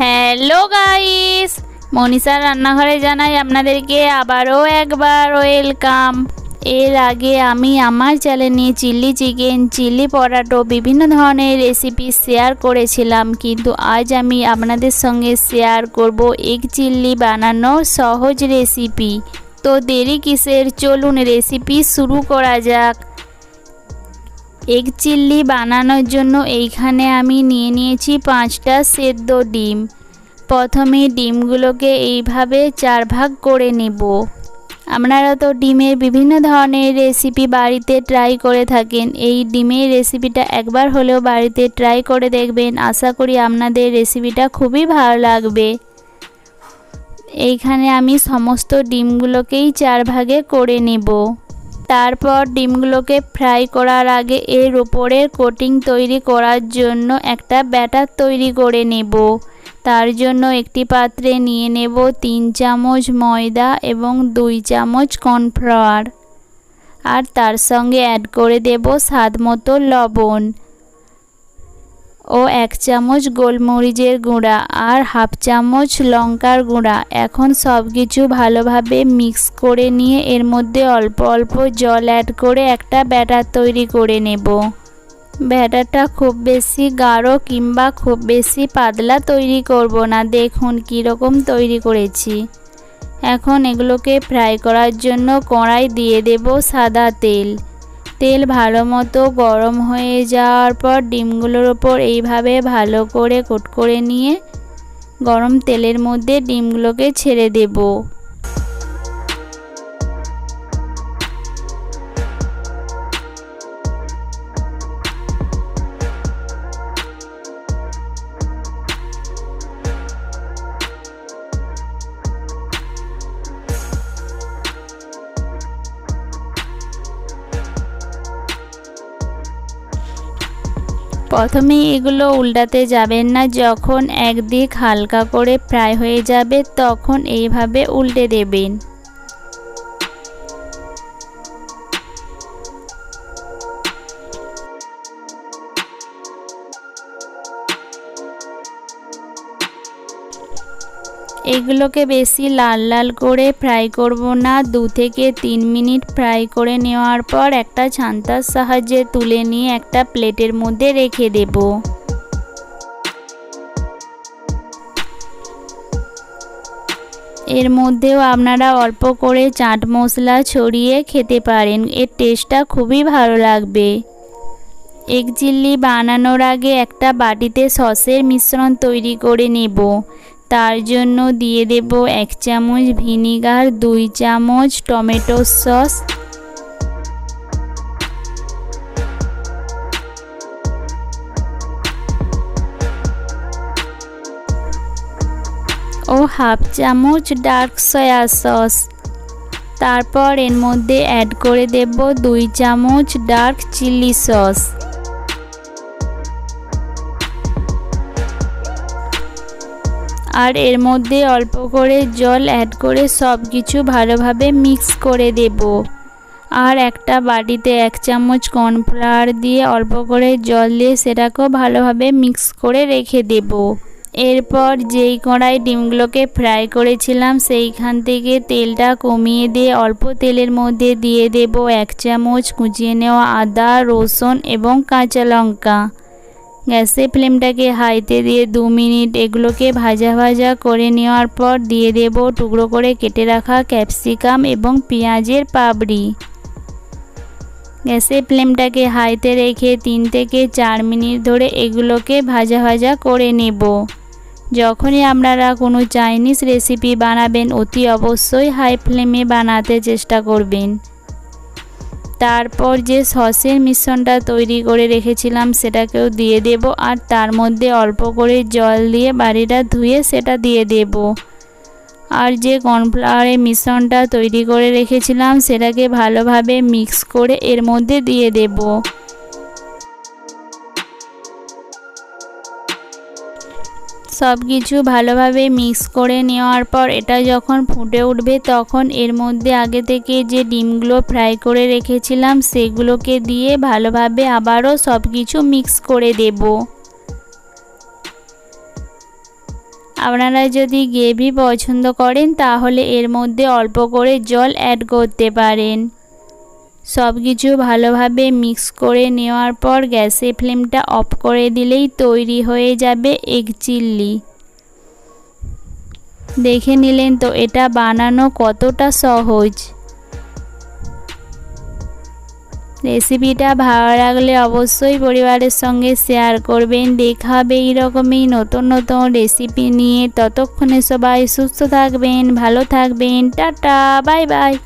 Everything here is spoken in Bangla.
হ্যালো গাইস মনীষার রান্নাঘরে জানাই আপনাদেরকে আবারও একবার ওয়েলকাম এর আগে আমি আমার চ্যানেলে চিলি চিকেন চিলি পটাটো বিভিন্ন ধরনের রেসিপি শেয়ার করেছিলাম, কিন্তু আজ আমি আপনাদের সঙ্গে শেয়ার করব এগ চিল্লি বানানোর সহজ রেসিপি তো দেরি কিসের? চলুন রেসিপি শুরু করা যাক। এগ চিল্লি বানানোর জন্য এইখানে আমি নিয়ে নিয়েছি পাঁচটা সেদ্ধ ডিম। প্রথমে ডিমগুলোকে এইভাবে চার ভাগ করে নেব। আপনারা তো ডিমের বিভিন্ন ধরনের রেসিপি বাড়িতে ট্রাই করে থাকেন। এই ডিমের রেসিপিটা একবার হলেও বাড়িতে ট্রাই করে দেখবেন। আশা করি আপনাদের রেসিপিটা খুবই ভালো লাগবে। এইখানে আমি সমস্ত ডিমগুলোকেই চার ভাগে করে নেব। তারপর ডিমগুলোকে ফ্রাই করার আগে এর উপরের কোটিং তৈরি করার জন্য একটা ব্যাটার তৈরি করে নেব। তার জন্য একটি পাত্রে নিয়ে নেব তিন চামচ ময়দা এবং দুই চামচ কর্নফ্লাওয়ার। আর তার সঙ্গে অ্যাড করে দেব স্বাদ মতো লবণ। ও এক চামচ গোলমরিচের গুঁড়া আর হাফ চামচ লঙ্কার গুঁড়া। এখন সব কিছু ভালোভাবে মিক্স করে নিয়ে এর মধ্যে অল্প অল্প জল অ্যাড করে একটা ব্যাটার তৈরি করে নেব। ব্যাটারটা খুব বেশি গাঢ় কিংবা খুব বেশি পাতলা তৈরি করব না। দেখুন কীরকম তৈরি করেছি। এখন এগুলোকে ফ্রাই করার জন্য কড়াই দিয়ে দেব সাদা তেল। তেল ভালো মতো গরম হয়ে যাওয়ার পর ডিমগুলোর ওপর এইভাবে ভালো করে কোট করে নিয়ে গরম তেলের মধ্যে ডিমগুলোকে ছেড়ে দেবো। প্রথমে এগুলো উল্টাতে যাবেন না। যখন একদিক হালকা করে ফ্রাই হয়ে যাবে, তখন এইভাবে উল্টে দেবেন। এগুলোকে বেশি লাল লাল করে ফ্রাই করব না। দু থেকে তিন মিনিট ফ্রাই করে নেওয়ার পর একটা ছান্তার সাহায্যে তুলে নিয়ে একটা প্লেটের মধ্যে রেখে দেব। এর মধ্যেও আপনারা অল্প করে চাট মশলা ছড়িয়ে খেতে পারেন। এর টেস্টটা খুবই ভালো লাগবে। এগ চিল্লি বানানোর আগে একটা বাটিতে সসের মিশ্রণ তৈরি করে নেব। তার জন্য দিয়ে দেব এক চামচ ভিনিগার, দুই চামচ টমেটো সস। ও হাফ চামচ ডার্ক সয়া সস। তারপর এর মধ্যে অ্যাড করে দেব দুই চামচ ডার্ক চিলি সস। আর এর মধ্যে অল্প করে জল অ্যাড করে সব কিছু ভালোভাবে মিক্স করে দেব। আর একটা বাটিতে এক চামচ কর্নফ্লাওয়ার দিয়ে অল্প করে জল দিয়ে সেটাকেও ভালোভাবে মিক্স করে রেখে দেব। এরপর যেই কড়াই ডিমগুলোকে ফ্রাই করেছিলাম, সেইখান থেকে তেলটা কমিয়ে দিয়ে অল্প তেলের মধ্যে দিয়ে দেব এক চামচ কুচিয়ে নেওয়া আদা, রসুন এবং কাঁচা লঙ্কা। গ্যাসের ফ্লেমটাকে হাইতে দিয়ে দু মিনিট এগুলোকে ভাজা ভাজা করে নেওয়ার পর দিয়ে দেব টুকরো করে কেটে রাখা ক্যাপসিকাম এবং পেঁয়াজের পাবড়ি গ্যাসে ফ্লেমটাকে হাইতে রেখে তিন থেকে চার মিনিট ধরে এগুলোকে ভাজা ভাজা করে নেব। যখনই আপনারা কোনো চাইনিজ রেসিপি বানাবেন, অতি অবশ্যই হাই ফ্লেমে বানাতে চেষ্টা করবেন। তারপর যে সসের মিশ্রণটা তৈরি করে রেখেছিলাম সেটাকেও দিয়ে দেব আর তার মধ্যে অল্প করে জল দিয়ে বাড়িটা ধুয়ে সেটা দিয়ে দেব। আর যে কর্নফ্লাওয়ারের মিশ্রণটা তৈরি করে রেখেছিলাম সেটাকে ভালোভাবে মিক্স করে এর মধ্যে দিয়ে দেবো। সব কিছু ভালোভাবে মিক্স করে নেওয়ার পর এটা যখন ফুটে উঠবে তখন এর মধ্যে আগে থেকে যে ডিমগুলো ফ্রাই করে রেখেছিলাম সেগুলোকে দিয়ে ভালোভাবে আবারও সব কিছু মিক্স করে দেব। আপনারা যদি গ্রেভি পছন্দ করেন তাহলে এর মধ্যে অল্প করে জল অ্যাড করতে পারেন। সব কিছু ভালোভাবে মিক্স করে নেওয়ার পর গ্যাসের ফ্লেমটা অফ করে দিলেই তৈরি হয়ে যাবে এগ চিল্লি। দেখে নিলেন তো, এটা বানানো কতটা সহজ। রেসিপিটা ভালো লাগলে অবশ্যই পরিবারের সঙ্গে শেয়ার করবেন। দেখা হবে এইরকমই নতুন নতুন রেসিপি নিয়ে। ততক্ষণে সবাই সুস্থ থাকবেন, ভালো থাকবেন। Tata, bye bye.